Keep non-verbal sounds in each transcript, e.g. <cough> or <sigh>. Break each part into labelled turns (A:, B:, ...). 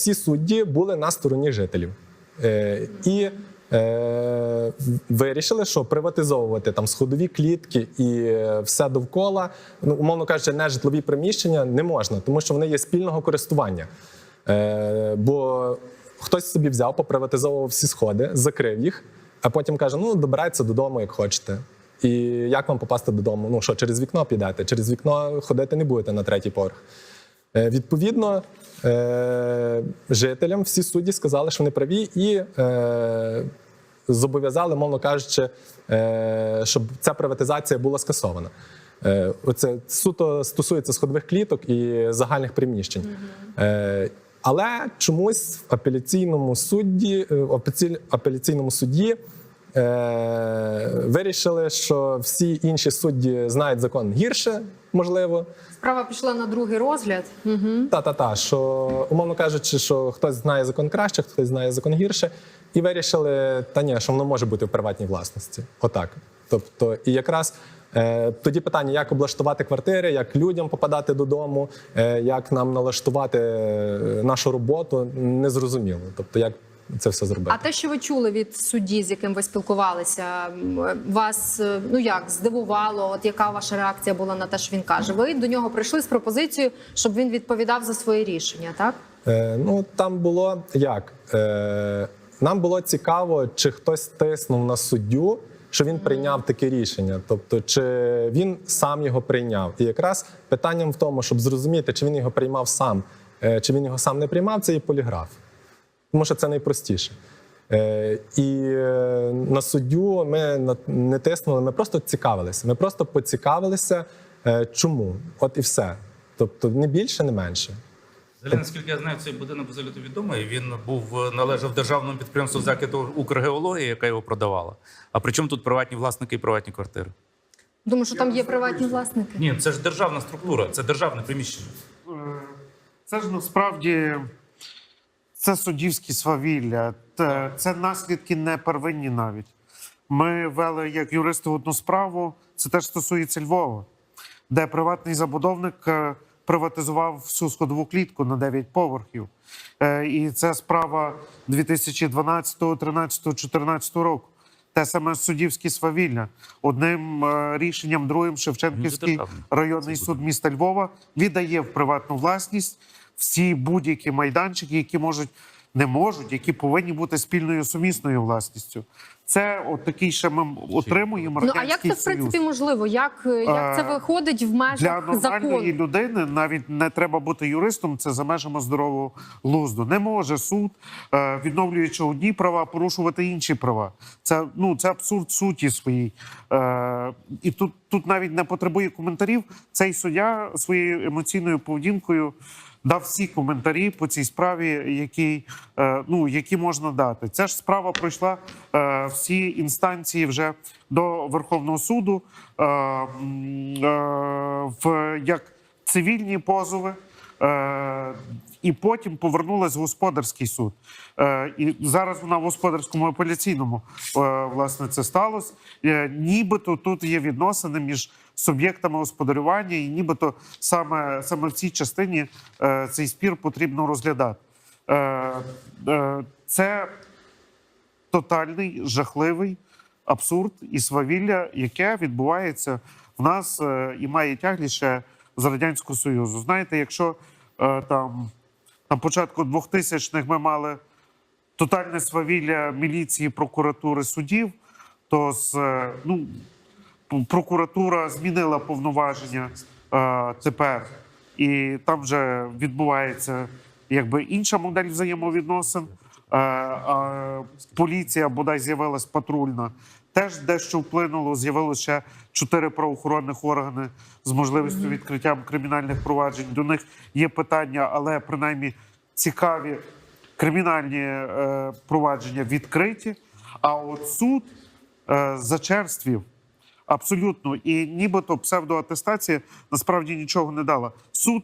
A: всі судді були на стороні жителів. Е, і е, вирішили, що приватизовувати там сходові клітки і е, все довкола, ну, умовно кажучи, нежитлові приміщення не можна, тому що вони є спільного користування. Е, бо хтось собі взяв, поприватизовував всі сходи, закрив їх, а потім каже: ну, добирайтеся додому, як хочете. І як вам попасти додому? Ну що, через вікно підете? Через вікно ходити не будете на третій поверх. Е, Відповідно, е, жителям всі судді сказали, що вони праві, і е, зобов'язали, мовно кажучи, е, щоб ця приватизація була скасована. Е, Оце суто стосується сходових кліток і загальних приміщень. Е, Але чомусь в апеляційному суді, е, в апеляційному суді е, вирішили, що всі інші судді знають закон гірше, можливо.
B: Справа пішла на другий розгляд. Угу.
A: Та-та-та, що умовно кажучи, що хтось знає закон краще, хтось знає закон гірше, і вирішили, та ні, що воно може бути в приватній власності. Отак. Тобто, і якраз е, тоді питання, як облаштувати квартири, як людям попадати додому, е, як нам налаштувати е, нашу роботу, не зрозуміло. Тобто, як це все зробити.
B: А те, що ви чули від судді, з яким ви спілкувалися, вас е, ну як здивувало? От яка ваша реакція була на те, що він каже? Ви до нього прийшли з пропозицією, щоб він відповідав за свої рішення, так?
A: Е, ну там було як? Е, нам було цікаво, чи хтось тиснув на суддю, що він прийняв таке рішення. Тобто, чи він сам його прийняв. І якраз питанням в тому, щоб зрозуміти, чи він його приймав сам, е, чи він його сам не приймав, це є поліграф. Тому що це найпростіше. Е, і е, на суддю ми на- не тиснули, ми просто цікавилися. Ми просто поцікавилися, е, чому. От і все. Тобто, не більше, не менше.
C: Взагалі, наскільки я знаю, цей будинок абсолютно відомий. Він був належав державному підприємству закиду Укргеології, яка його продавала. А при чому тут приватні власники і приватні квартири?
B: Думаю, що там є приватні власники.
C: Ні, це ж державна структура, це державне приміщення.
D: Це ж насправді це суддівські свавілля, це наслідки не первинні навіть. Ми вели як юристи одну справу, це теж стосується Львова, де приватний забудовник е, приватизував всю сходову клітку на 9 поверхів. Е, І це справа 2012, 13, 14 року. Те саме суддівські свавілля. Одним е, рішенням, другим Шевченківський районний суд міста Львова віддає в приватну власність всі будь-які майданчики, які можуть не можуть, які повинні бути спільною сумісною власністю. Це от такий ще ми отримуємо
B: Ну а як це в принципі
D: Союз.
B: можливо? Як, як це
D: Е,
B: виходить в межах Для
D: нормальної
B: закону?
D: людини навіть не треба бути юристом. Це за межами здорового глузду. Не може суд, е, відновлюючи одні права, порушувати інші права. Це ну це абсурд суті своїй. Е, І тут, тут навіть не потребує коментарів. Цей суддя своєю емоційною поведінкою. Дав всі коментарі по цій справі, які, е, ну, які можна дати. Ця ж справа пройшла е, всі інстанції вже до Верховного суду е, в як цивільні позови. Е, і потім повернулась в господарський суд. Е, і зараз вона в господарському апеляційному е, власне це сталося. Нібито тут є відносини між суб'єктами господарювання, і нібито саме, саме в цій частині цей спір потрібно розглядати. Це тотальний жахливий абсурд і свавілля, яке відбувається в нас і має тяглі ще з радянського союзу. Знаєте, якщо е, там на початку 2000-х ми мали тотальне свавілля міліції, прокуратури, судів, то з е, ну прокуратура змінила повноваження е, тепер, і там вже відбувається якби інша модель взаємовідносин. Е, поліція бодай з'явилась патрульна. Теж дещо вплинуло. З'явилося чотири правоохоронних органи з можливістю відкриття кримінальних проваджень. До них є питання, але принаймні цікаві кримінальні е, провадження відкриті. А от суд е, зачерствів абсолютно і нібито псевдоатестація насправді нічого не дала. Суд,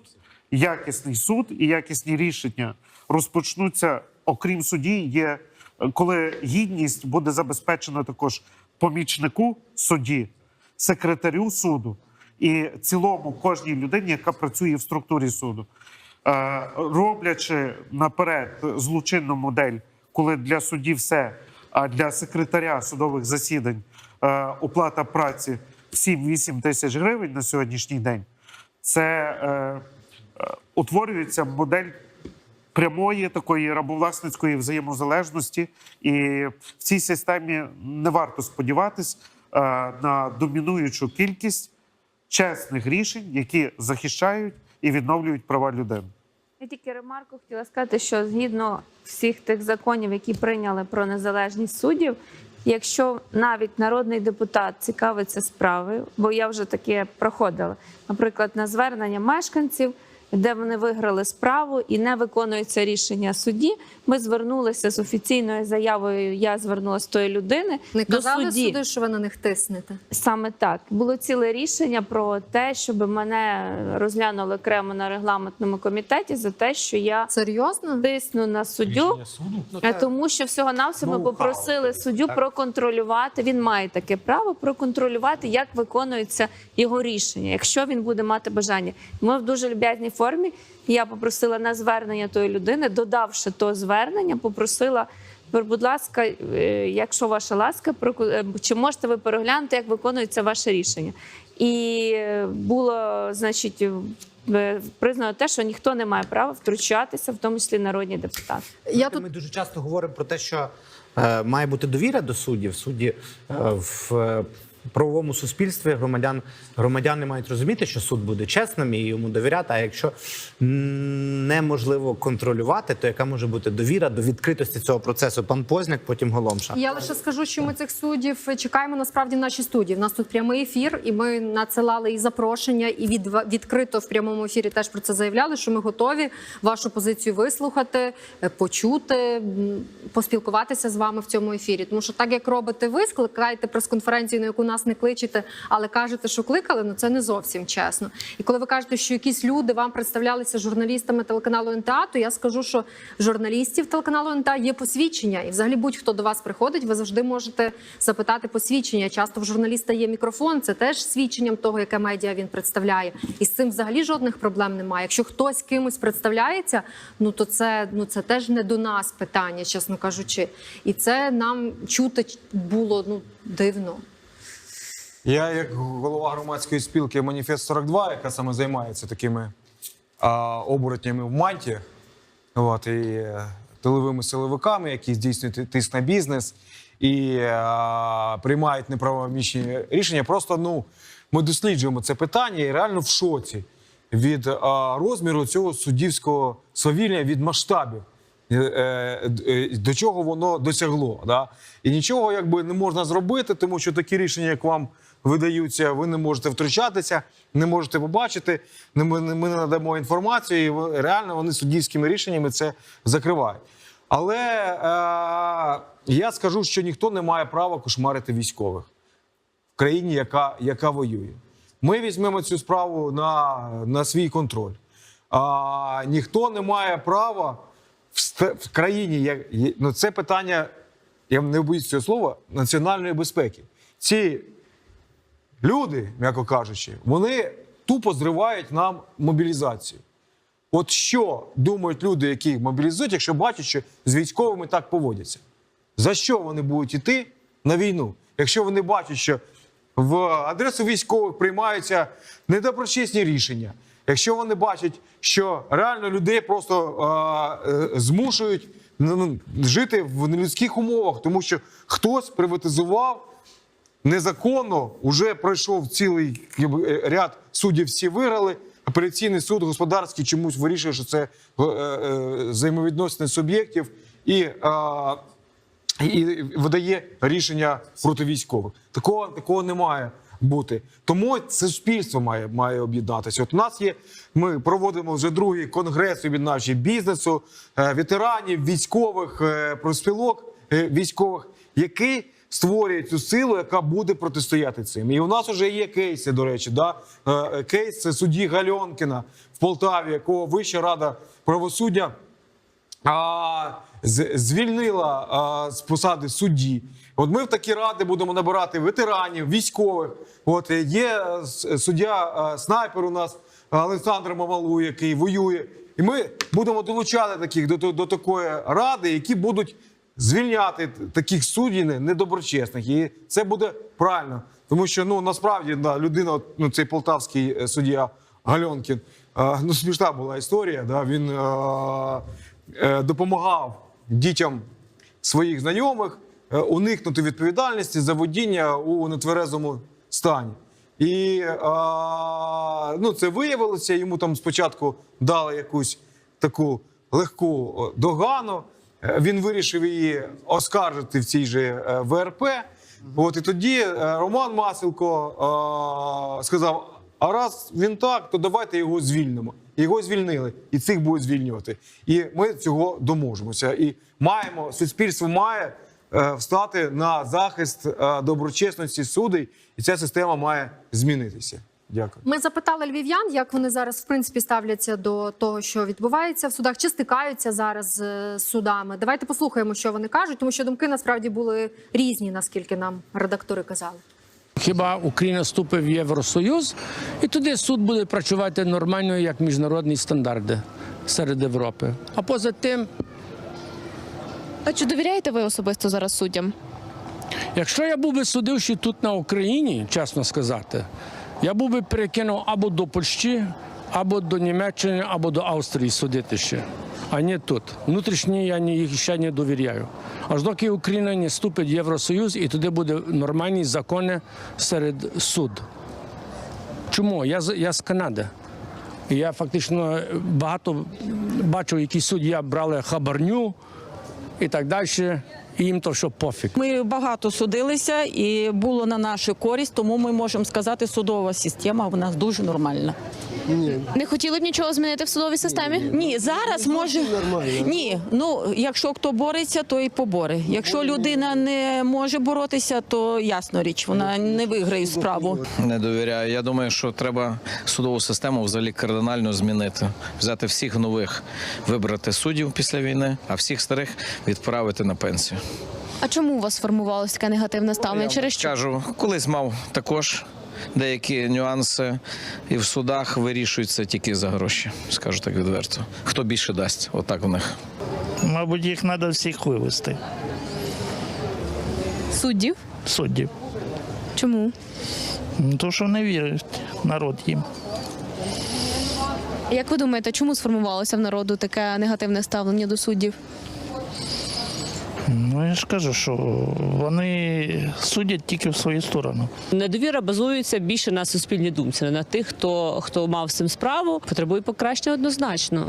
D: якісний суд і якісні рішення розпочнуться, окрім судді, є коли гідність буде забезпечена також помічнику судді, секретарю суду і цілому кожній людині, яка працює в структурі суду. е, роблячи наперед злочинну модель, коли для судді все, а для секретаря судових засідань е, оплата праці в 7-8 тисяч гривень на сьогоднішній день, це е, утворюється модель прямої такої рабовласницької взаємозалежності, і в цій системі не варто сподіватись е, на домінуючу кількість чесних рішень, які захищають і відновлюють права людини.
E: Я тільки ремарку хотіла сказати, що згідно всіх тих законів, які прийняли про незалежність суддів, якщо навіть народний депутат цікавиться справою, бо я вже таке проходила, наприклад, на звернення мешканців, де вони виграли справу і не виконується рішення судді, ми звернулися з офіційною заявою. Я звернулася з тої людини
B: Не
E: до
B: казали
E: судді.
B: суди, що ви на них тиснете?
E: Саме так було ціле рішення про те, щоб мене розглянули окремо на регламентному комітеті за те, що я
B: Серйозно?
E: тисну на суддю, е, тому що всього навсього ми попросили суддю проконтролювати. Він має таке право проконтролювати, як виконується його рішення, якщо він буде мати бажання. Ми в дуже люб'язній формі. Я попросила на звернення тої людини, додавши то звернення, попросила. Будь ласка, е, якщо ваша ласка, проку- е, чи можете ви переглянути, як виконується ваше рішення? І е, було, значить, признано те, що ніхто не має права втручатися, в тому числі народні депутати.
B: Я тут
F: Ми дуже часто говоримо про те, що е, має бути довіра до суддів. Судді е, в правовому суспільстві громадян громадяни мають розуміти, що суд буде чесним і йому довіряти. А якщо неможливо контролювати, то яка може бути довіра до відкритості цього процесу? Пан Позняк, потім Голомша.
B: Я лише скажу, що ми цих суддів чекаємо насправді в нашій студії. У нас тут прямий ефір, і ми надсилали і запрошення, і від, відкрито в прямому ефірі теж про це заявляли, що ми готові вашу позицію вислухати, е, почути, поспілкуватися з вами в цьому ефірі. Тому що так як робите ви, скликаєте прес-конференцію, на яку нас не кличете, але кажете, що кликали, ну це не зовсім чесно. І коли ви кажете, що якісь люди вам представлялися журналістами телеканалу НТА, то я скажу, що журналістів телеканалу НТА є посвідчення, і взагалі будь-хто до вас приходить, ви завжди можете запитати посвідчення. Часто в журналіста є мікрофон, це теж свідченням того, яке медіа він представляє. І з цим взагалі жодних проблем немає. Якщо хтось кимось представляється, ну то це ну це теж не до нас питання, чесно кажучи. І це нам чути було ну дивно.
G: Я, як голова громадської спілки Маніфест 42, яка саме займається такими а, оборотнями в манті, от, і е, тиловими силовиками, які здійснюють тиск на бізнес і а, приймають неправомічні рішення. Просто ну, ми досліджуємо це питання і реально в шоці від а, розміру цього суддівського свавілля від масштабів. Е, е, е, До чого воно досягло, да? і нічого якби не можна зробити, тому що такі рішення, як вам видаються, ви не можете втручатися, не можете побачити. Ми, не- надамо інформацію, і реально вони суддівськими рішеннями це закривають. Але е, я скажу, що ніхто не має права кошмарити військових в країні, яка, яка воює. Ми візьмемо цю справу на, на свій контроль. А, ніхто не має права в, в країні, як, ну, це питання, я не боюсь цього слова, національної безпеки. Ці люди, м'яко кажучи, вони тупо зривають нам мобілізацію. От що думають люди, які мобілізують, якщо бачать, що з військовими так поводяться? За що вони будуть йти на війну? Якщо вони бачать, що в адресу військових приймаються недоброчесні рішення, якщо вони бачать, що реально людей просто е, змушують ну, ну, жити в нелюдських умовах, тому що хтось приватизував незаконно, вже пройшов цілий е, ряд суддів, всі виграли. Апеляційний суд господарський чомусь вирішує, що це е, е, взаємовідносини суб'єктів і, і видає рішення проти військових. Такого, такого не має бути. Тому суспільство має, має об'єднатися. От у нас є, ми проводимо вже другий конгрес об'єднавчий бізнесу, е, ветеранів, військових, е, профспілок військових, який створює цю силу, яка буде протистояти цим. І у нас вже є кейси, до речі, да? Е, кейс це судді Гальонкіна в Полтаві, якого Вища рада правосуддя а, звільнила а, з посади судді. От ми в такі ради будемо набирати ветеранів, військових. От е, є е, суддя е, снайпер у нас Олександр Мамалу, який воює. І ми будемо долучати таких до, до такої ради, які будуть звільняти таких суддів недоброчесних. І це буде правильно. Тому що ну насправді да, людина, ну цей полтавський е, суддя Гальонкін, е, ну смішна була історія. Да, він е, е, допомагав дітям своїх знайомих е, уникнути відповідальності за водіння у нетверезому стані. І е, ну, це виявилося. Йому там спочатку дали якусь таку легку догану. Він вирішив її оскаржити в цій же е, ВРП. От і тоді е, Роман Масилко е, сказав: а раз він так, то давайте його звільнимо. Його звільнили, і цих будуть звільнювати. І ми цього доможемося. І маємо суспільство має е, встати на захист е, доброчесності судей, і ця система має змінитися. Дякую.
B: Ми запитали львів'ян, як вони зараз в принципі ставляться до того, що відбувається в судах, чи стикаються зараз з судами. Давайте послухаємо, що вони кажуть, тому що думки насправді були різні, наскільки нам редактори казали.
H: Хіба Україна вступить в Євросоюз, і туди суд буде працювати нормально, як міжнародні стандарти серед Європи. А поза тим,
I: А чи довіряєте ви особисто зараз суддям?
H: якщо я був би судивши тут на Україні, чесно сказати, я був би перекинув або до Польщі, або до Німеччини, або до Австрії судити ще, а не тут. Внутрішні я їх ще не довіряю. Аж доки Україна не вступить в Євросоюз, і туди буде нормальні закони серед суд. Чому? Я, з- я з Канади. Я фактично багато бачив, які суддя брали хабарню і так далі, і їм то що пофіг.
J: Ми багато судилися і було на нашу користь, тому ми можемо сказати, судова система в нас дуже нормальна.
I: Не хотіли б нічого змінити в судовій системі?
J: Ні, зараз може ні. Ну якщо хто бореться, то і побори. Якщо людина не може боротися, то ясно річ, вона не виграє справу.
K: Не довіряю. Я думаю, що треба судову систему взагалі кардинально змінити. Взяти всіх нових, вибрати суддів після війни, а всіх старих відправити на пенсію.
I: А чому у вас сформувалося таке негативне ставлення? Через що?
K: Скажу, колись мав також деякі нюанси, і в судах вирішуються тільки за гроші. Скажу так відверто. Хто більше дасть? Отак у них.
L: Мабуть, їх треба всіх вивезти,
I: Суддів?
L: суддів.
I: Чому?
L: Ну, То, що не вірить народ їм.
I: Як ви думаєте, чому сформувалося в народу таке негативне ставлення до суддів?
L: Ну, я ж кажу, що вони судять тільки в свою сторону.
M: Недовіра базується більше на суспільній думці, на тих, хто хто мав з цим справу. Потребує покращення однозначно.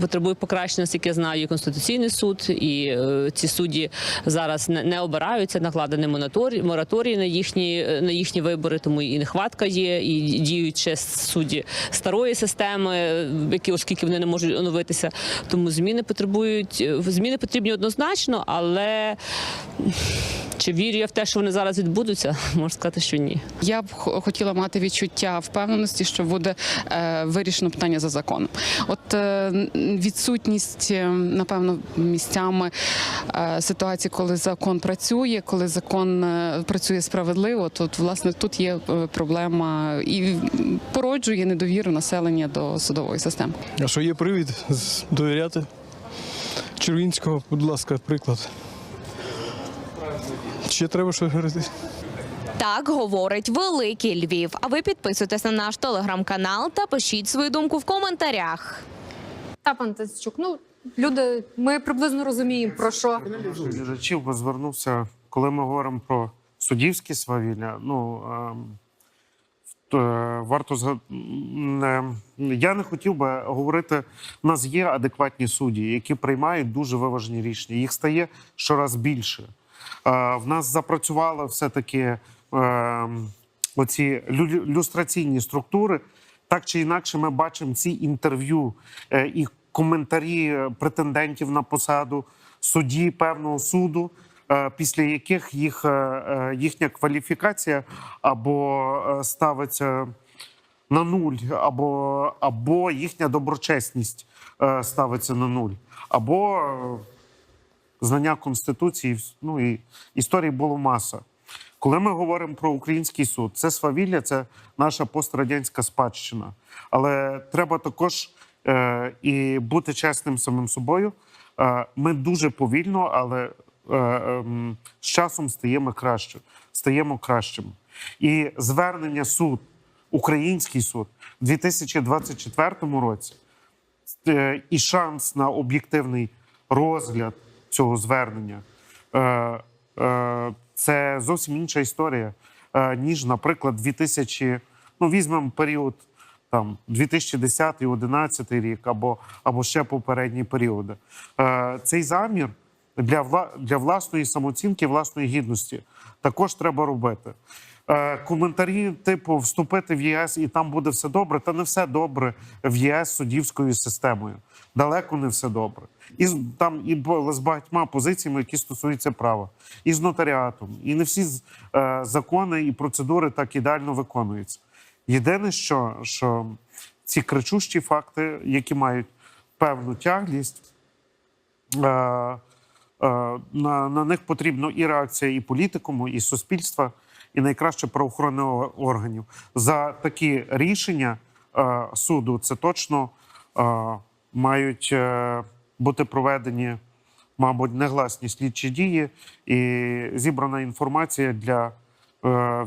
M: Потребує покращення, наскільки я знаю, і конституційний суд, і е, ці судді зараз не, не обираються, накладений мораторій, мораторій на їхні на їхні вибори, тому і нехватка є, і діють ще судді старої системи, які оскільки вони не можуть оновитися. Тому зміни потребують зміни потрібні однозначно, але чи вірю я в те, що вони зараз відбудуться? <laughs> Можу сказати, що ні.
N: Я б хотіла мати відчуття впевненості, що буде е, вирішено питання за законом. От е, відсутність, е, напевно, місцями е, ситуації, коли закон працює, коли закон е, працює справедливо, то власне тут є е, проблема і породжує недовіру населення до судової системи.
L: А що є привід довіряти? Червінського, будь ласка, приклад. Ще треба щось говорити.
I: Так говорить великий Львів. А ви підписуйтесь на наш телеграм-канал та пишіть свою думку в коментарях.
B: Та пан Тацюк, ну люди, ми приблизно розуміємо про що.
D: глядачів би звернувся, коли ми говоримо про суддівські свавілля. Ну ем, е, варто зга- не я не хотів би говорити. У нас є адекватні судді, які приймають дуже виважені рішення. Їх стає щораз більше. Е, В нас запрацювали все таки оці лю- люстраційні структури. Так чи інакше, ми бачимо ці інтерв'ю е, і коментарі е, претендентів на посаду судді певного суду, е, після яких їх, е, е, їхня кваліфікація або е, ставиться на нуль, або, або їхня доброчесність е, ставиться на нуль, або е, знання конституції. Ну і історій було маса. Коли ми говоримо про український суд, це свавілля, це наша пострадянська спадщина. Але треба також е, і бути чесним самим собою. Е, Ми дуже повільно, але е, ем, з часом стаємо краще, стаємо кращими. І звернення суд, український суд у 2024 році е, і шанс на об'єктивний розгляд цього звернення е, е, це зовсім інша історія, е, ніж, наприклад, 2000, ну візьмемо період там 2010-2011 рік або, або ще попередні періоди. Цей замір для, для власної самооцінки, власної гідності також треба робити. Е, коментарі, типу, вступити в ЄС і там буде все добре, та не все добре в ЄС суддівською системою. Далеко не все добре. І там і з багатьма позиціями, які стосуються права, і з нотаріатом. І не всі е, закони і процедури так ідеально виконуються. Єдине, що, що ці кричущі факти, які мають певну тяглість, е, е, на, на них потрібно і реакція і політикуму, і суспільства, і найкраще правоохоронних органів. За такі рішення е, суду це точно е, мають е, бути проведені, мабуть, негласні слідчі дії і зібрана інформація для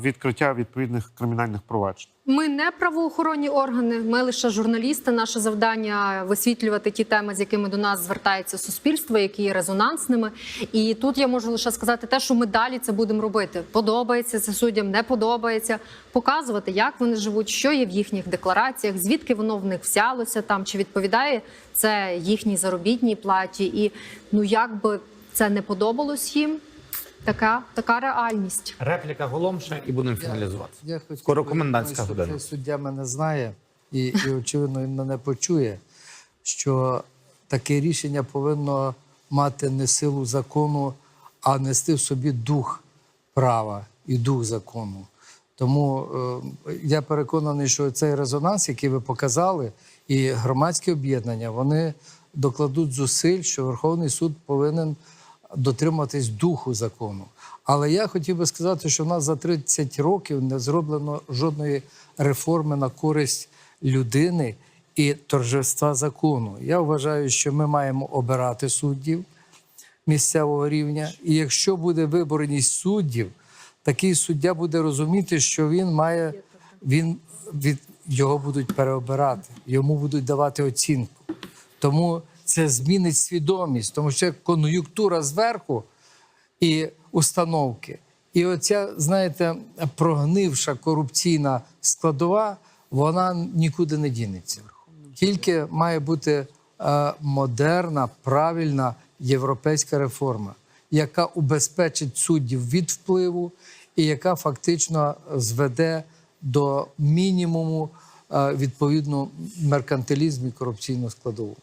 D: відкриття відповідних кримінальних проваджень.
B: Ми не правоохоронні органи, ми лише журналісти. Наше завдання висвітлювати ті теми, з якими до нас звертається суспільство, які є резонансними. І тут я можу лише сказати те, що ми далі це будемо робити. Подобається це суддям, не подобається. Показувати, як вони живуть, що є в їхніх деклараціях, звідки воно в них взялося там, чи відповідає це їхній заробітній платі. І ну як би це не подобалось їм, така, така реальність.
F: Репліка Голомша і будемо фіналізувати.
O: Я хотів
F: Скоро комендантська година.
O: Цей суддя мене знає і, і очевидно він мене почує, що таке рішення повинно мати не силу закону, а нести в собі дух права і дух закону. Тому е, я переконаний, що цей резонанс, який ви показали, і громадські об'єднання, вони докладуть зусиль, що Верховний суд повинен дотриматись духу закону. Але я хотів би сказати, що в нас за 30 років не зроблено жодної реформи на користь людини і торжества закону. Я вважаю, що ми маємо обирати суддів місцевого рівня. І якщо буде виборність суддів, такий суддя буде розуміти, що він має він від його будуть переобирати, йому будуть давати оцінку. Тому це змінить свідомість, тому що кон'юнктура зверху і установки. І оця, знаєте, прогнивша корупційна складова, вона нікуди не дінеться. Тільки має бути е, модерна, правильна європейська реформа, яка убезпечить суддів від впливу і яка фактично зведе до мінімуму е, відповідно меркантилізм і корупційну складову.